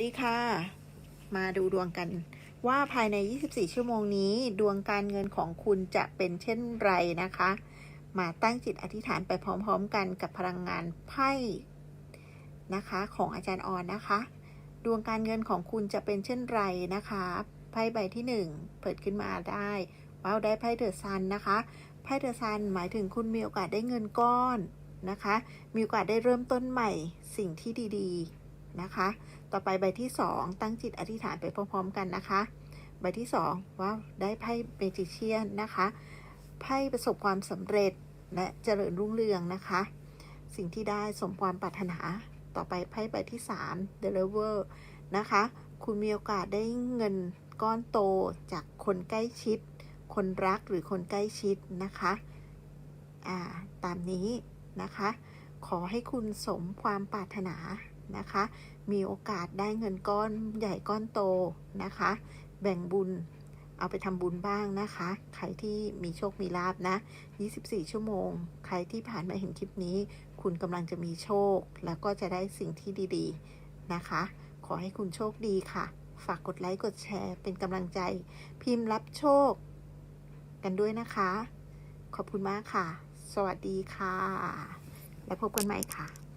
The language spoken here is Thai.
ดีค่ะ มาดูดวงกัน ว่าภายใน 24 ชั่วโมงนี้ ดวงการเงินของคุณจะเป็นเช่นไรนะคะ มาตั้งจิตอธิษฐานไปพร้อม ๆ กันกับพลังงานไพ่นะคะ ของอาจารย์ออนนะคะ ดวงการเงินของคุณจะเป็นเช่นไรนะคะไพ่ใบที่ 1 เปิดขึ้นมาได้ว้าวได้ไพ่เดอะซันนะคะไพ่เดอะซันหมายถึงคุณมีโอกาสได้เงินก้อนนะคะ มีโอกาสได้เริ่มต้นใหม่สิ่งที่ดี ๆ นะคะ ต่อไปใบที่ 2 ตั้งจิตอธิษฐานไปพร้อม ๆ กันนะคะ ใบที่ 2ว้าได้ไพ่เมจิเชียนนะคะไพ่ประสบความสำเร็จและเจริญรุ่งเรืองนะคะ สิ่งที่ได้สมความปรารถนา ต่อไปไพ่ใบที่ 3 The Lover นะคะ คุณมีโอกาสได้เงินก้อนโตจากคนใกล้ชิด คนรักหรือคนใกล้ชิดนะคะ อ่า ตามนี้นะคะ ขอให้คุณสมความปรารถนา นะคะ มีโอกาสได้เงินก้อนใหญ่ก้อนโตนะคะ แบ่งบุญเอาไปทำบุญบ้างนะคะ ใครที่มีโชคมีลาบนะ 24 ชั่วโมง ใครที่ผ่านมาเห็นคลิปนี้ คุณกำลังจะมีโชค แล้วก็จะได้สิ่งที่ดีๆนะคะ ขอให้คุณโชคดีค่ะ ฝากกดไลค์ กดแชร์ เป็นกำลังใจ พิมพ์รับโชค กันด้วยนะคะ ขอบคุณมากค่ะ สวัสดีค่ะ และพบกันใหม่ค่ะ